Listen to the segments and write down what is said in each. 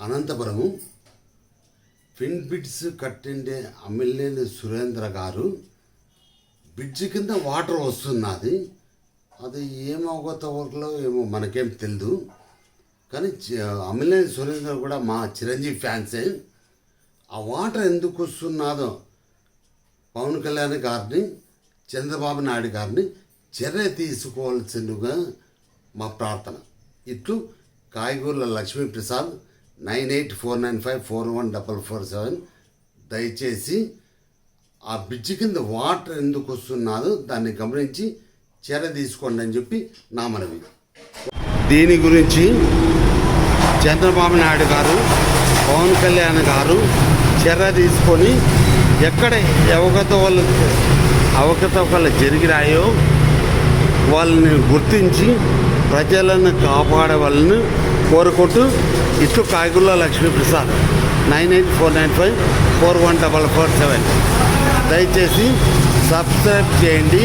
అనంతపురము ఫిన్ బిడ్స్ కట్టిండే అమ్మిలేని సురేంద్ర గారు బిడ్జ్ కింద వాటర్ వస్తున్నది. అది ఏమవగతవరలో ఏమో మనకేం తెలియదు కానీ చ- అమ్మిలేని సురేంద్ర కూడా మా చిరంజీవి ఫ్యాన్సే. ఆ వాటర్ ఎందుకు వస్తున్నదో పవన్ కళ్యాణ్ గారిని చంద్రబాబు నాయుడు గారిని చర్య తీసుకోవాల్సిందిగా మా ప్రార్థన. ఇట్లు కాయగూరల Lakshmiprasad nine eight four nine five four one double four seven దయచేసి ఆ బ్రిడ్జ్ కింద వాటర్ ఎందుకు వస్తున్నదో దాన్ని గమనించి చర్య తీసుకోండి అని చెప్పి నా మనవి. దీని గురించి చంద్రబాబు నాయుడు గారు పవన్ కళ్యాణ్ గారు చర్య తీసుకొని ఎక్కడ అవకతవలు అవకతవకలు జరిగినాయో వాళ్ళని గుర్తించి ప్రజలను కాపాడే వాళ్ళని కోరుకుంటూ ఇట్లు Lakshmi Lakshmiprasad nine eight four nine five four one double four seven. దయచేసి సబ్స్క్రైబ్ చేయండి.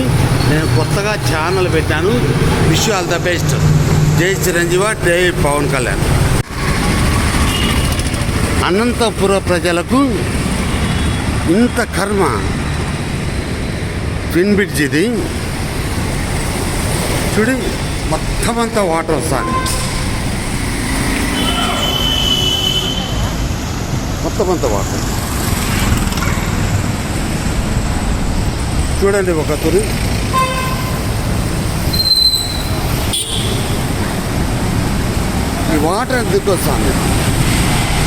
నేను కొత్తగా ఛానల్ పెట్టాను. Wish all the best. జై చిరంజీవ జై పవన్ కళ్యాణ్. అనంతపుర ప్రజలకు ఇంత కర్మ. ట్విన్ బ్రిడ్జ్ ఇది. చూడి మొత్తం అంతా వాటర్ వస్తాను మొత్తం వాటర్ చూడండి ఒక తురి. ఈ వాటర్ ఎందుకు వస్తాను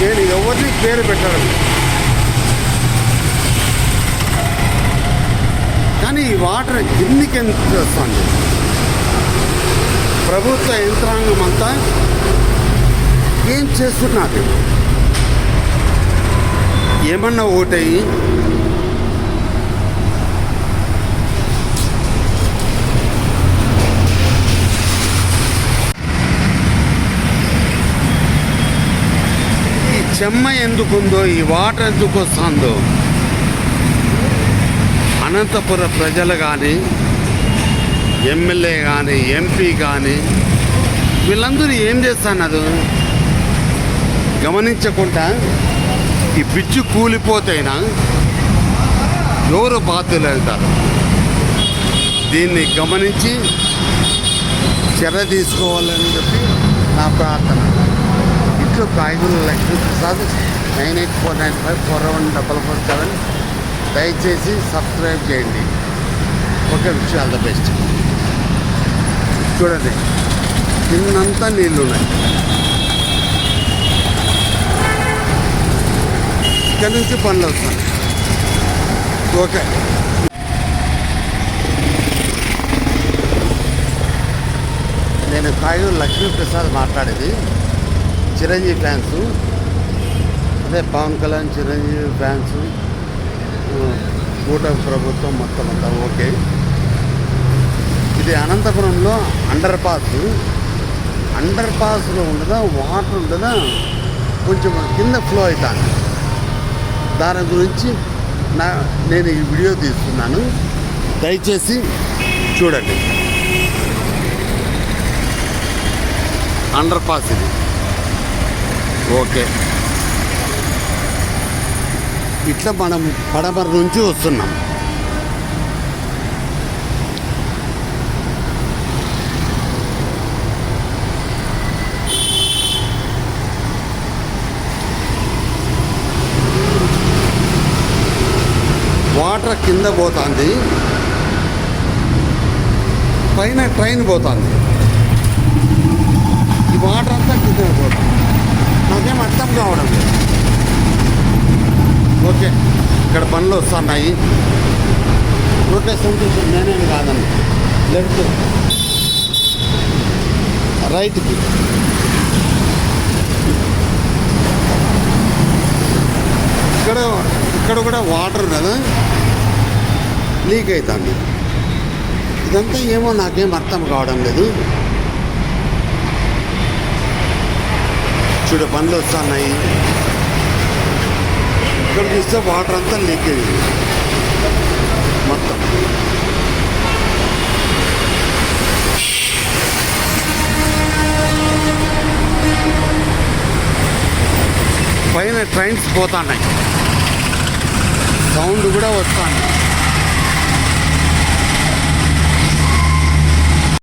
నేను ఎవరిని పేరు పెట్టడం? కానీ ఈ వాటర్ కిందికి ఎందుకు ప్రభుత్వ యంత్రాంగం అంతా ఏం చేస్తున్నారు? ఏమన్నా ఓటై ఈ చెమ్మ ఎందుకుందో ఈ వాటర్ ఎందుకు వస్తుందో అనంతపుర ప్రజలు కానీ ఎమ్మెల్యే కానీ ఎంపీ కానీ వీళ్ళందరూ ఏం చేస్తున్నారు గమనించకుండా ఈ పిచ్చి కూలిపోతేనా? ఎవరు బాధ్యులు వెళ్తారు దీన్ని గమనించి చర్య తీసుకోవాలని చెప్పి నా ప్రార్థన. ఇట్లు కాయగూరు Lakshmiprasad nine eight four nine five four one double four seven. దయచేసి సబ్స్క్రైబ్ చేయండి. Okay wish all the best. చూడండి కిందంతా నీళ్ళు ఉన్నాయి ఇక్కడ నుంచి పనులు వస్తాయి. ఓకే. నేను కాయూ లక్ష్మీప్రసాద్ మాట్లాడేది. చిరంజీవి ఫ్యాన్స్. అదే పవన్ కళ్యాణ్ చిరంజీవి ఫ్యాన్స్. కూటమి ప్రభుత్వం మొత్తం అంతా ఓకే. ఇది అనంతపురంలో అండర్ పాస్. అండర్ పాస్లో ఉండదా వాటర్ ఉండదా? కొంచెం కింద ఫ్లో అవుతాను దాని గురించి నా నేను ఈ వీడియో తీస్తున్నాను. దయచేసి చూడండి. అండర్ పాస్ ఇది. ఓకే. ఇట్లా మనం పడమర నుంచి వస్తున్నాం. వాటర్ కింద పోతుంది. పైన ట్రైన్ పోతుంది. ఈ వాటర్ అంతా కింద పోతుంది. నాకేం అర్థం కావడం లేదు. ఓకే ఇక్కడ పనులు వస్తున్నాయి. ఓకే సంతోషం నేనేం కాదండి. లెఫ్ట్ రైట్కి ఇక్కడ ఇక్కడ కూడా వాటర్ కదా లీక్ అవుతుంది ఇదంతా ఏమో నాకేం అర్థం కావడం లేదు. చూడ పనులు వస్తున్నాయి. ఇక్కడ చూస్తే వాటర్ అంతా లీక్ అయింది. మొత్తం. పైన ట్రైన్స్ పోతున్నాయి. సౌండ్ కూడా వస్తుంది.